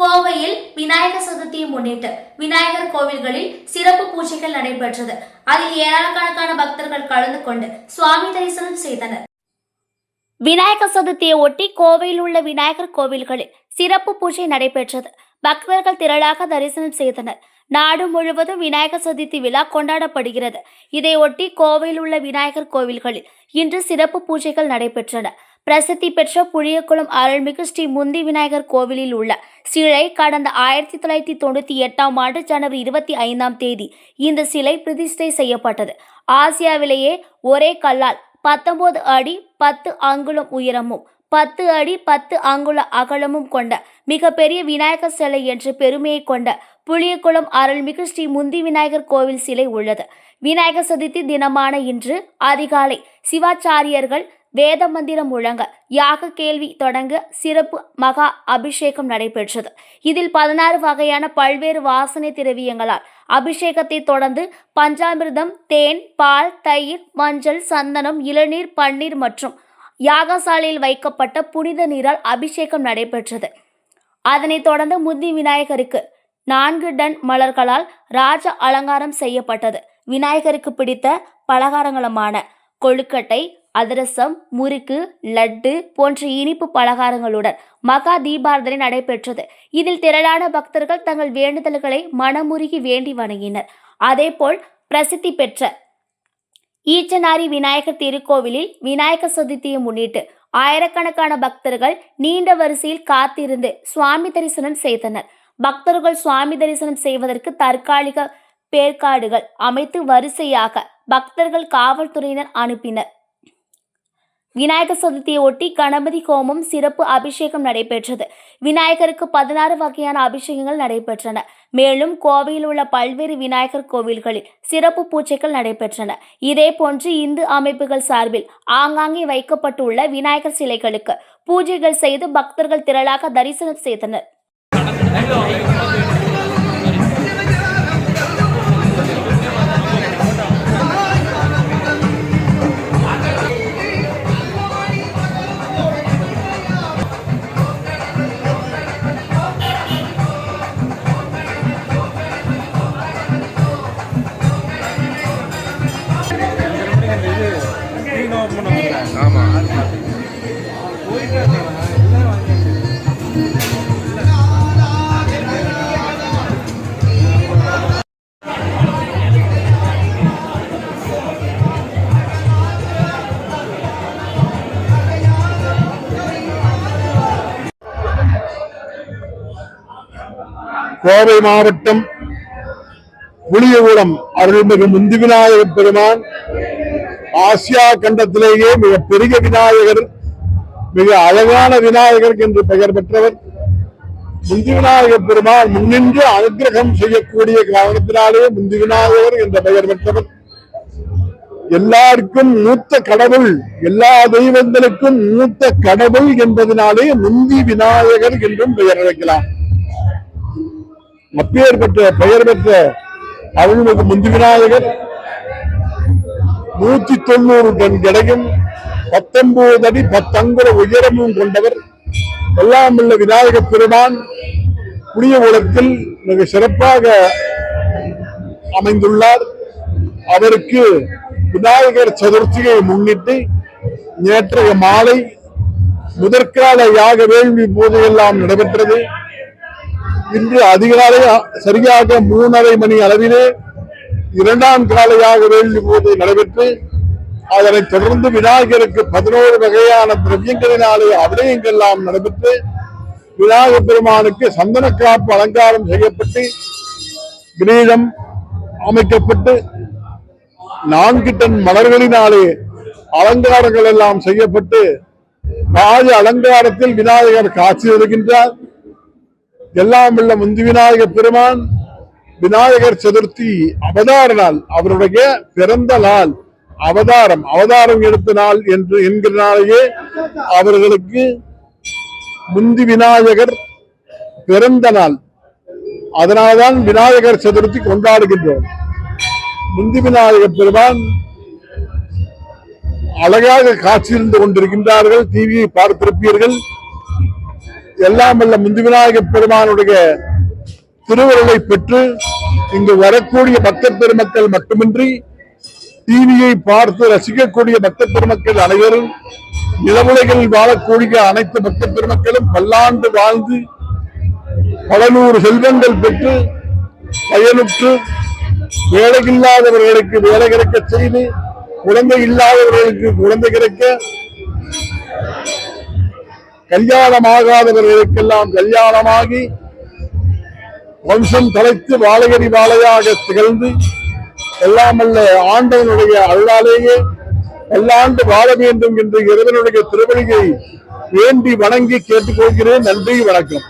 கோவையில் விநாயகர் சதுர்த்தியை முன்னிட்டு விநாயகர் கோவில்களில் சிறப்பு பூஜைகள் நடைபெற்றது. அதில் ஏராளக்கணக்கான பக்தர்கள் கலந்து கொண்டு சுவாமி தரிசனம் செய்தனர். விநாயகர் சதுர்த்தியை ஒட்டி கோவையில் உள்ள விநாயகர் கோவில்களில் சிறப்பு பூஜை நடைபெற்றது. பக்தர்கள் திரளாக தரிசனம் செய்தனர். நாடு முழுவதும் விநாயகர் சதுர்த்தி விழா கொண்டாடப்படுகிறது. இதையொட்டி கோவையில் உள்ள விநாயகர் கோவில்களில் இன்று சிறப்பு பூஜைகள் நடைபெற்றன. பிரசித்தி பெற்ற புளியக்குளம் அருள்மிகு ஸ்ரீ முந்தி விநாயகர் கோவிலில் உள்ள சிலை கடந்த ஆயிரத்தி தொள்ளாயிரத்தி தொண்ணூற்றி எட்டாம் ஆண்டு ஜனவரி இருபத்தி ஐந்தாம் தேதி இந்த சிலை பிரதிஷ்டை செய்யப்பட்டது. ஆசியாவிலேயே ஒரே கல்லால் பத்தொன்பது அடி பத்து அங்குலம் உயரமும் பத்து அடி பத்து அங்குல அகலமும் கொண்ட மிகப்பெரிய விநாயகர் சிலை என்ற பெருமையை கொண்ட புளியகுளம் அருள்மிகு ஸ்ரீ முந்தி விநாயகர் கோவில் சிலை உள்ளது. விநாயகர் சதுர்த்தி தினமான இன்று அதிகாலை சிவாச்சாரியர்கள் வேத மந்திரம் முழங்க யாக கேள்வி தொடங்க சிறப்பு மகா அபிஷேகம் நடைபெற்றது. இதில் பதினாறு வகையான பல்வேறு வாசனை திரவியங்களால் அபிஷேகத்தை தொடர்ந்து பஞ்சாமிர்தம் தேன் பால் தயிர் மஞ்சள் சந்தனம் இளநீர் பன்னீர் மற்றும் யாகசாலையில் வைக்கப்பட்ட புனித நீரால் அபிஷேகம் நடைபெற்றது. அதனைத் தொடர்ந்து முந்தி விநாயகருக்கு நான்கு டன் மலர்களால் ராஜ அலங்காரம் செய்யப்பட்டது. விநாயகருக்கு பிடித்த பலகாரங்களுமான கொழுக்கட்டை அதிரசம் முறுக்கு லட்டு போன்ற இனிப்பு பலகாரங்களுடன் மகா தீபாரதனை நடைபெற்றது. இதில் திரளான பக்தர்கள் தங்கள் வேண்டுதல்களை மனமுருகி வேண்டி வணங்கினர். அதேபோல் பிரசித்தி பெற்ற ஈச்சனாரி விநாயகர் திருக்கோவிலில் விநாயகர் சதுர்த்தியை முன்னிட்டு ஆயிரக்கணக்கான பக்தர்கள் நீண்ட வரிசையில் காத்திருந்து சுவாமி தரிசனம் செய்தனர். பக்தர்கள் சுவாமி தரிசனம் செய்வதற்கு தற்காலிக பேர்காடுகள் அமைத்து வரிசையாக பக்தர்கள் காவல்துறையினர் அனுப்பினர். விநாயகர் சதுர்த்தியை ஒட்டி கணபதி ஹோமம் சிறப்பு அபிஷேகம் நடைபெற்றது. விநாயகருக்கு பதினாறு வகையான அபிஷேகங்கள் நடைபெற்றன. மேலும் கோவையில் உள்ள பல்வேறு விநாயகர் கோவில்களில் சிறப்பு பூஜைகள் நடைபெற்றன. இதேபோன்று இந்து அமைப்புகள் சார்பில் ஆங்காங்கே வைக்கப்பட்டுள்ள விநாயகர் சிலைகளுக்கு பூஜைகள் செய்து பக்தர்கள் திரளாக தரிசனம் செய்தனர். கோவை மாவட்டம் புளியகுளம் அருள்மிகு முந்தி விநாயகர் பெருமான். ஆசியா கண்டத்திலேயே மிக பெரிய விநாயகர் மிக அழகான விநாயகர் என்று பெயர் பெற்றவர். முந்தி விநாயகர் பெருமான் முன்னின்று அனுகிரகம் செய்யக்கூடிய காரணத்தினாலே முந்தி விநாயகர் என்ற பெயர் பெற்றவர். எல்லாருக்கும் மூத்த கடவுள் எல்லா தெய்வங்களுக்கும் மூத்த கடவுள் என்பதனாலே முந்தி விநாயகர் என்றும் பெயர் அழைக்கலாம். அப்பேர் பெற்ற பெயர் பெற்ற அருள்மிகு முந்தி விநாயகர் நூத்தி தொண்ணூறு டன் கிடைக்கும் பத்தொன்பது அடி பத்தங்குல உயரமும் கொண்டவர் எல்லாம் உள்ள விநாயகர் பெருமான் புனிய உலகத்தில் மிக சிறப்பாக அமைந்துள்ளார். அவருக்கு விநாயகர் சதுர்த்தியை முன்னிட்டு நேற்றைய மாலை முதற்கால யாக வேள்வி பூஜையெல்லாம் நடைபெற்றது. இன்று அதிகாலை சரியாக மூணரை மணி அளவிலே இரண்டாம் காலையாக வேள்வி பூஜை நடைபெற்று அதனைத் தொடர்ந்து விநாயகருக்கு பதினோரு வகையான திரவியங்களினாலே அபிநயங்கள் எல்லாம் நடைபெற்று விநாயகர் பெருமானுக்கு சந்தன காப்பு அலங்காரம் செய்யப்பட்டு கிரீடம் அமைக்கப்பட்டு நான்கு டன் மலர்களினாலே அலங்காரங்கள் எல்லாம் செய்யப்பட்டு ராஜ அலங்காரத்தில் விநாயகர் காட்சி வருகின்றார் எல்லாம் உள்ள முந்தி விநாயகர் பெருமான் விநாயகர் சதுர்த்தி அவதார நாள் அவருடைய பிறந்த நாள் அவதாரம் அவதாரம் எடுத்த நாள் என்று என்கிற நாளையே அவர்களுக்கு முந்தி விநாயகர் பிறந்த நாள். அதனால்தான் விநாயகர் சதுர்த்தி கொண்டாடுகின்றோம். முந்தி விநாயகர் பெருமான் அழகாக காட்சியிருந்து கொண்டிருக்கின்றார்கள் டிவியை பார்த்திருப்பீர்கள். எல்லாம் வல்ல முந்தி விநாயகப் பெருமானுடைய திருவருளை பெற்று இங்கு வரக்கூடிய பக்த பெருமக்கள் மட்டுமின்றி டிவியை பார்த்து ரசிக்கக்கூடிய பக்த பெருமக்கள் அனைவரும் நிலவுலகில் வாழக்கூடிய அனைத்து பக்த பெருமக்களும் பல்லாண்டு வாழ்ந்து பல நூறு செல்வங்கள் பெற்று பயனுற்று வேலையில்லாதவர்களுக்கு வேலை கிடைக்க செய்து குழந்தை இல்லாதவர்களுக்கு குழந்தை கிடைக்க கல்யாணமாகாதவர்களுக்கெல்லாம் கல்யாணமாகி வம்சம் தலைத்து வாழையடி வாழையாக திகழ்ந்து எல்லாம் ஆண்டவனுடைய அருளாலேயே பல்லாண்டு வாழ வேண்டும் என்று இறைவனுடைய திருவழியை வேண்டி வணங்கி கேட்டுக்கொள்கிறேன். நன்றி வணக்கம்.